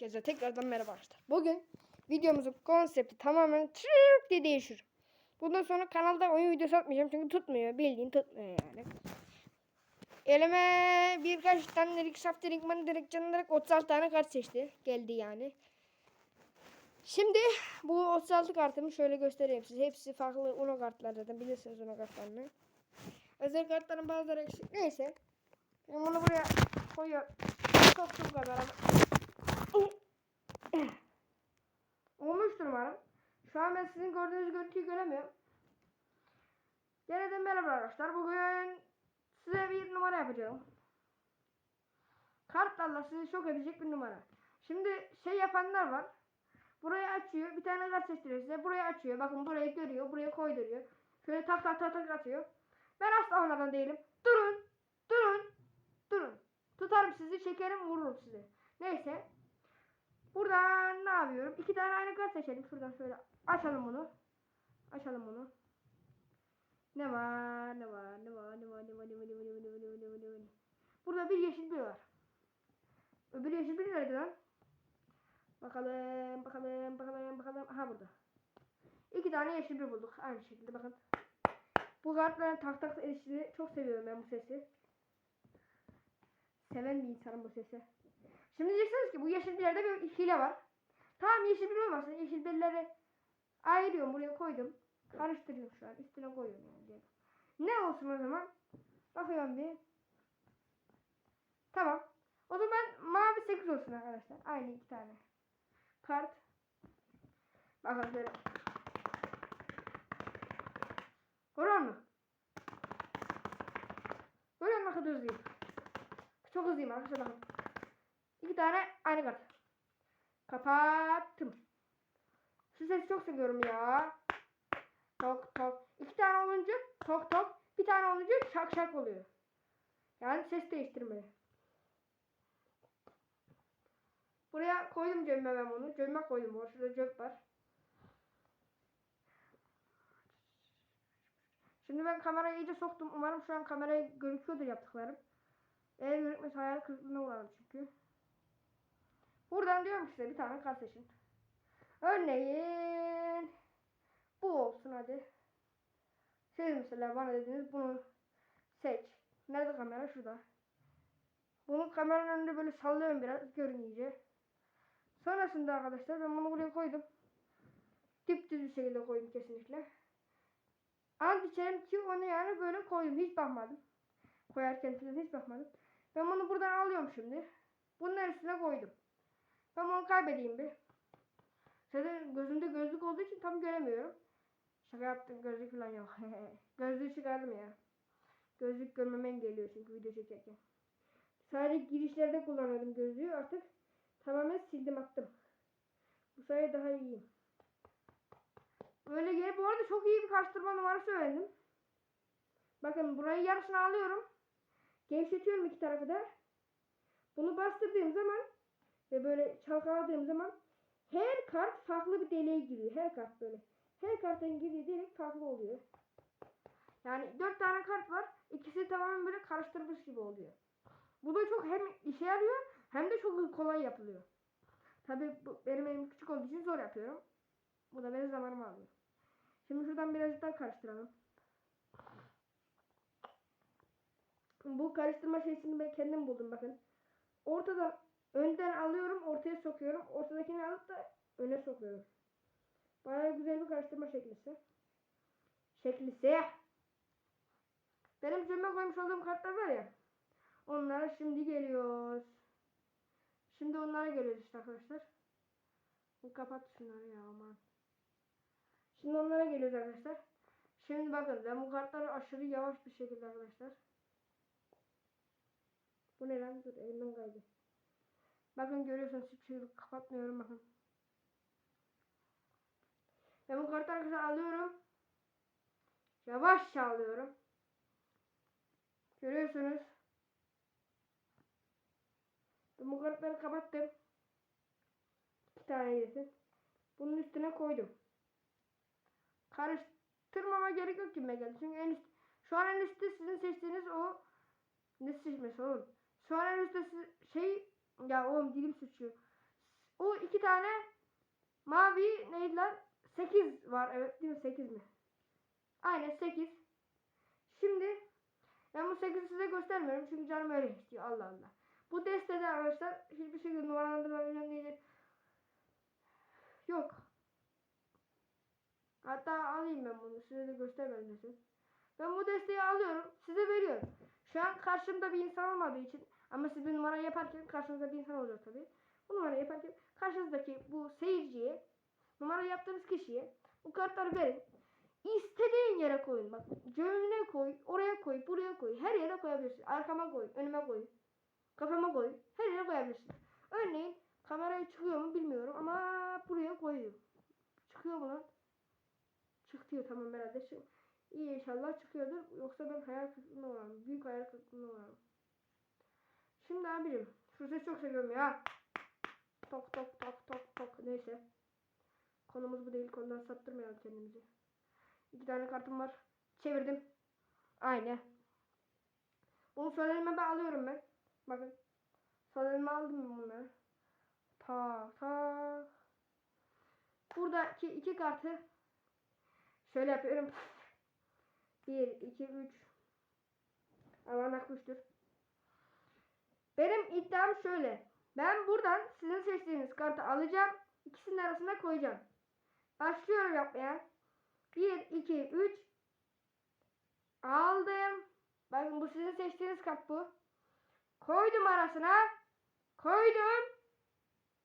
Herkese tekrardan merhaba arkadaşlar. Bugün videomuzun konsepti tamamen çırp diye değişir. Bundan sonra kanalda oyun videosu atmayacağım çünkü tutmuyor. Bildiğin tutmuyor yani. Elime birkaç tane Rick Shaft, Rick Man, Rick Can, Rick 36 tane kart seçti. Geldi yani. Şimdi bu 36 kartımı şöyle göstereyim size. Hepsi farklı Uno kartlar zaten bilirsiniz Uno kartlarını. Özel kartların bazıları eksik. Neyse. Ben bunu buraya koyuyorum. Soktum kadar. Olmuştur umarım. Şu an ben sizin gördüğünüz görüntüyü göremiyorum. Gene de merhaba arkadaşlar. Bugün size bir numara yapacağım. Kartlarla sizi şok edecek bir numara. Şimdi şey yapanlar var. Burayı açıyor. Bir tane kart seçtiriyor size. Burayı açıyor. Bakın burayı görüyor. Buraya koyduruyor. Şöyle tak tak tak tak atıyor. Ben asla onlardan değilim. Durun. Durun. Durun. Tutarım sizi. Çekerim vururum sizi. Neyse. Buradan ne yapıyorum? İki tane aynı kart seçelim. Şuradan şöyle açalım bunu. Açalım bunu. Ne var? Ne var? Ne var? Ne var? Ne var? Ne var? Ne var? Ne var? Ne var? Ne var? Ne var? Burada bir yeşil bir var. Öbür yeşil bir nerede lan? Bakalım, bakalım, bakalım, bakalım. Aha burada. İki tane yeşil bir bulduk. Aynı şekilde bakın. Bu kartların tak tak edişini çok seviyorum ben bu sesi. Seven bir insanım bu sesi. Şimdi diyeceksiniz ki bu yeşil birlerde bir hile var. Tamam yeşil bir olmasın. Yeşil birleri ayırıyorum buraya koydum. Karıştırıyorum şu an. Üstüne koyuyorum yani. diyelim. Ne olsun o zaman? Bakıyorum bir. Tamam. O zaman mavi 8 olsun arkadaşlar. Aynı iki tane. Kart. Bakın şöyle. Görüyor musun? Görüyor musun kadar hızlıyım? Çok hızlıyım arkadaşlar bakın. İki tane aynı kart. Kapattım. Şu sesi çok seviyorum ya. Tok tok. İki tane olunca tok tok. Bir tane olunca şak şak oluyor. Yani ses değiştirmeli. Buraya koydum cebime ben bunu. Cebime koydum. bu. Şurada cep var. Şimdi ben kamerayı iyice soktum. Umarım şu an kameraya gözüküyordur yaptıklarım. Eğer gözükmese hayal kırıklığına uğrarım çünkü. Buradan diyorum ki size bir tane kart seçin. Örneğin bu olsun hadi. Siz mesela bana dediniz bunu seç. Nerede kamera? Şurada. Bunu kameranın önünde böyle sallıyorum biraz görün. Sonrasında arkadaşlar ben bunu buraya koydum. Dip düz bir şekilde koydum kesinlikle. Ant içerim ki onu yani böyle koydum. Hiç bakmadım. Koyarken hiç bakmadım. Ben bunu buradan alıyorum şimdi. Bunun üstüne koydum. Ben bunu kaybedeyim bir. Zaten gözümde gözlük olduğu için tam göremiyorum. Şaka yaptım gözlük falan yok. Gözlüğü çıkardım ya. Gözlük görmemen geliyor çünkü video çekerken. Sadece girişlerde kullanıyordum gözlüğü artık tamamen sildim attım. Bu sayede daha iyiyim. Böyle gelip bu arada çok iyi bir karıştırma numarası öğrendim. Bakın burayı yarısını alıyorum. Gevşetiyorum iki tarafı da. Bunu bastırdığım zaman ve böyle çalkaladığım zaman her kart farklı bir deliğe giriyor. Her kart böyle. Her kartın girdiği delik farklı oluyor. Yani dört tane kart var. İkisi tamamen böyle karıştırmış gibi oluyor. Bu da çok hem işe yarıyor hem de çok kolay yapılıyor. Tabi benim elim küçük olduğu için zor yapıyorum. Bu da benim zamanımı alıyor. Şimdi şuradan birazcık daha karıştıralım. Bu karıştırma şeysini ben kendim buldum bakın. Ortadan önden alıyorum, ortaya sokuyorum. Ortadakini alıp da öne sokuyorum. Bayağı güzel bir karıştırma şeklisi. Şeklisi. Benim cebime koymuş olduğum kartlar var ya. Onlara şimdi geliyoruz. Şimdi onlara geliyoruz işte arkadaşlar. Kapat şunları ya aman. Şimdi onlara geliyoruz arkadaşlar. Şimdi bakın ben bu kartları aşırı yavaş bir şekilde arkadaşlar. Bu ne lan? Dur elimden kaydı. Bakın görüyorsunuz hiçbir şey kapatmıyorum bakın. Ben bu kartı arkadaşlar alıyorum. Yavaşça alıyorum. Görüyorsunuz. Ben bu kartları kapattım. İki tane yesin. Bunun üstüne koydum. Karıştırmama gerek yok gibi geldi. Çünkü en üst, şu an en üstte sizin seçtiğiniz o ne seçmesi oğlum? Şu an en üstte şey ya oğlum dilim sıçıyor. iki tane mavi neydi lan? 8 var evet değil mi 8 mi? Aynen 8. Şimdi ben bu 8'i size göstermiyorum çünkü canım öyle istiyor Allah Allah. Bu destede arkadaşlar hiçbir şekilde numaralandırma önemli değil. Yok. Hatta alayım ben bunu size de göstermedim. Ben bu desteği alıyorum size veriyorum. Şu an karşımda bir insan olmadığı için ama siz bir numara yaparken karşınızda bir insan olacak tabii. Bu numara yaparken karşınızdaki bu seyirciye numara yaptığınız kişiye bu kartları verin. İstediğin yere koyun. Bak cebine koy, oraya koy, buraya koy. Her yere koyabilirsin. Arkama koy, önüme koy. Kafama koy. Her yere koyabilirsin. Örneğin kameraya çıkıyor mu bilmiyorum ama buraya koyuyor. Çıkıyor mu lan? Çıkıyor tamam herhalde. Çık. İyi inşallah çıkıyordur. Yoksa ben hayal kırıklığına uğrarım. Büyük hayal kırıklığına uğrarım. Şimdi abicim. Şu sesi çok seviyorum ya. Tok tok tok tok tok. Neyse. Konumuz bu değil. Konudan saptırmayalım kendimizi. İki tane kartım var. Çevirdim. Aynı. Bunu sol ben alıyorum ben. Bakın. Sol elime aldım bunları. Ta ta. Buradaki iki kartı şöyle yapıyorum. Bir, iki, üç. Aman akmıştır. Benim iddiam şöyle. Ben buradan sizin seçtiğiniz kartı alacağım. İkisinin arasına koyacağım. Başlıyorum yapmaya. 1, 2, 3. Aldım. Bakın bu sizin seçtiğiniz kart bu. Koydum arasına. Koydum.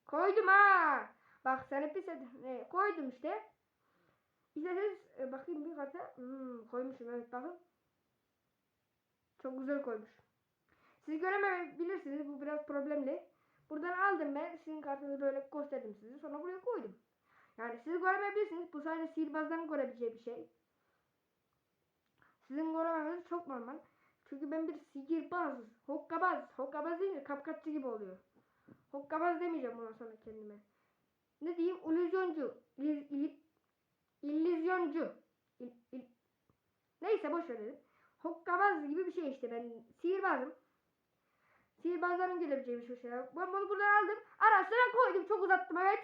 Koydum ha. Bak sen hep ne koydum işte. İsterseniz e, bakayım bir karta. Hmm, koymuşum evet bakın. Çok güzel koymuş. Siz göremeyebilirsiniz. Bu biraz problemli. Buradan aldım ben. Sizin kartınızı böyle gösterdim size. Sonra buraya koydum. Yani siz göremeyebilirsiniz. Bu sadece sihirbazların görebileceği bir şey. Sizin görememeniz çok normal. Çünkü ben bir sihirbaz, hokkabaz, hokkabaz değil de kapkaççı gibi oluyor. Hokkabaz demeyeceğim bundan sonra kendime. Ne diyeyim? İllüzyoncu. İl, il, illüzyoncu. İl, il. Neyse boş verelim. Hokkabaz gibi bir şey işte ben sihirbazım. Sihirbazların gelebileceği bir şey. Ben bunu buradan aldım. Arasına koydum. Çok uzattım evet.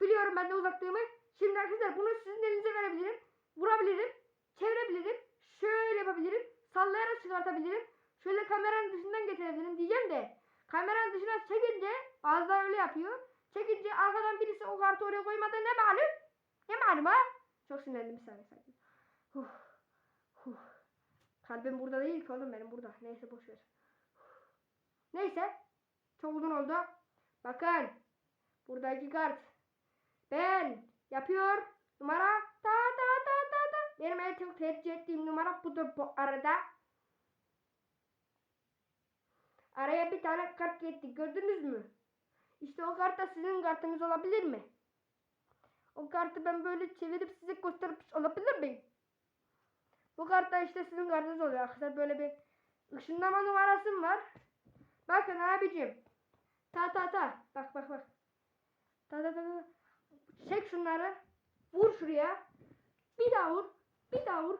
Biliyorum ben de uzattığımı. Şimdi arkadaşlar bunu sizin elinize verebilirim. Vurabilirim. Çevirebilirim. Şöyle yapabilirim. Sallayarak çıkartabilirim. Şöyle kameranın dışından getirebilirim diyeceğim de. Kameranın dışına çekince bazıları öyle yapıyor. Çekince arkadan birisi o kartı oraya koymadı ne malum? Ne malum ha? Çok sinirlendim bir saniye sakin. Huh. Huh. Kalbim burada değil ki oğlum benim burada. Neyse boş ver. Neyse. Çok oldu. Bakın. Buradaki kart. Ben yapıyor. Numara ta ta ta ta ta. Benim en çok tercih ettiğim numara budur bu arada. Araya bir tane kart gitti. Gördünüz mü? İşte o kart da sizin kartınız olabilir mi? O kartı ben böyle çevirip size gösterip olabilir miyim? Bu kart da işte sizin kartınız oluyor arkadaşlar. Böyle bir ışınlama numarası var. Bakın abicim. Ta ta ta. Bak bak bak. Ta ta ta ta. Çek şunları. Vur şuraya. Bir daha vur. Bir daha vur.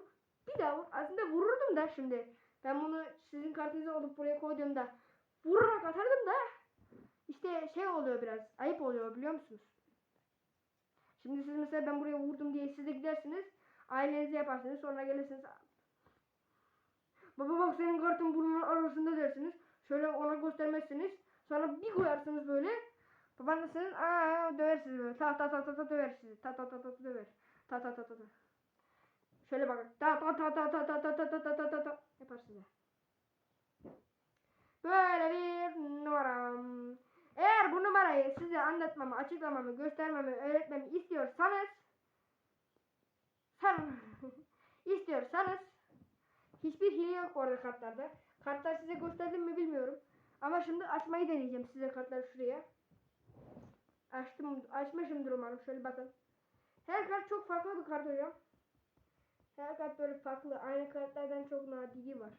Bir daha vur. Aslında vururdum da şimdi. Ben bunu sizin kartınıza olup buraya koyduğumda vurarak atardım da işte şey oluyor biraz. Ayıp oluyor biliyor musunuz? Şimdi siz mesela ben buraya vurdum diye siz de gidersiniz. Ailenize yaparsınız. Sonra gelirsiniz. Baba bak senin kartın burnunun arasında dersiniz. Şöyle ona göstermezsiniz. Sonra bir koyarsınız böyle. Baban da senin aa döver sizi böyle. Ta ta ta ta ta döver sizi. Ta ta ta ta döver. Ta ta ta ta ta. Şöyle bakın. Ta ta ta ta ta ta ta ta ta ta ta ta ta yapar size. Böyle bir numaram. Eğer bu numarayı size anlatmamı, açıklamamı, göstermemi, öğretmemi istiyorsanız sen istiyorsanız hiçbir hile yok orada kartlarda. Kartlar size gösterdim mi bilmiyorum. Ama şimdi açmayı deneyeceğim size kartları şuraya. Açtım, açmışımdır umarım. Şöyle bakın. Her kart çok farklı bir kart oluyor. Her kart böyle farklı. Aynı kartlardan çok nadiri var.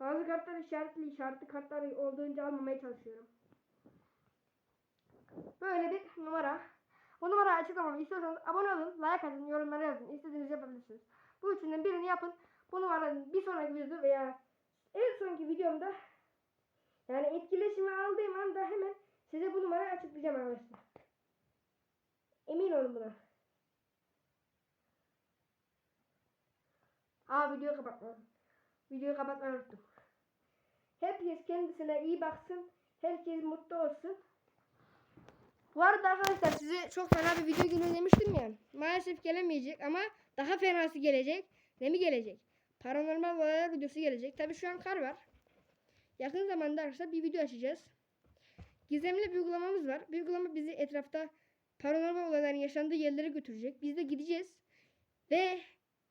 Bazı kartlar işaretli, işaretli kartlar olduğunca almamaya çalışıyorum. Böyle bir numara. Bu numarayı açıklamamı istiyorsanız abone olun, like atın, yorumlara yazın. İstediğinizi yapabilirsiniz. Bu üçünden birini yapın. Bu numaranın bir sonraki videoda veya en sonraki videomda yani etkileşimi aldığım anda hemen Size bu numarayı açıklayacağım arkadaşlar. Emin olun buna. Aa videoyu kapatmadım. Videoyu kapatmayı unuttum. Herkes kendisine iyi baksın. Herkes mutlu olsun. Bu arada arkadaşlar size çok fena bir video günü demiştim ya. Maalesef gelemeyecek ama daha fenası gelecek. Ne mi gelecek? Paranormal olaylar videosu gelecek. Tabi şu an kar var. Yakın zamanda arkadaşlar bir video açacağız. Gizemli bir uygulamamız var. Bir uygulama bizi etrafta paranormal olayların yaşandığı yerlere götürecek. Biz de gideceğiz. Ve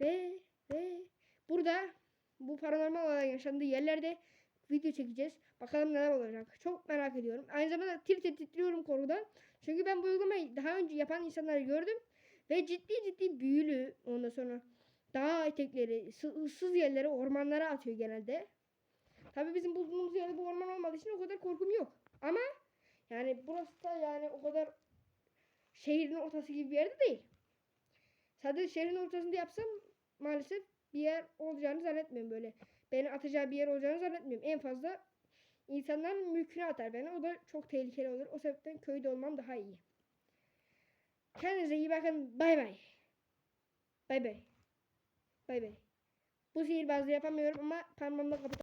ve ve burada bu paranormal olayların yaşandığı yerlerde video çekeceğiz. Bakalım neler olacak. Çok merak ediyorum. Aynı zamanda tir titriyorum korkudan. Çünkü ben bu uygulamayı daha önce yapan insanları gördüm. Ve ciddi ciddi büyülü ondan sonra dağ etekleri, sı- ıssız yerlere, ormanlara atıyor genelde. Tabii bizim bulunduğumuz yerde bu orman olmadığı için o kadar korkum yok. Ama yani burası da yani o kadar şehrin ortası gibi bir yerde değil. Sadece şehrin ortasında yapsam maalesef bir yer olacağını zannetmiyorum böyle. Beni atacağı bir yer olacağını zannetmiyorum. En fazla insanların mülküne atar beni. O da çok tehlikeli olur. O sebepten köyde olmam daha iyi. Kendinize iyi bakın. Bay bay. Bay bay. Bay bay. Bu sihirbazlığı yapamıyorum ama parmağımla kapat.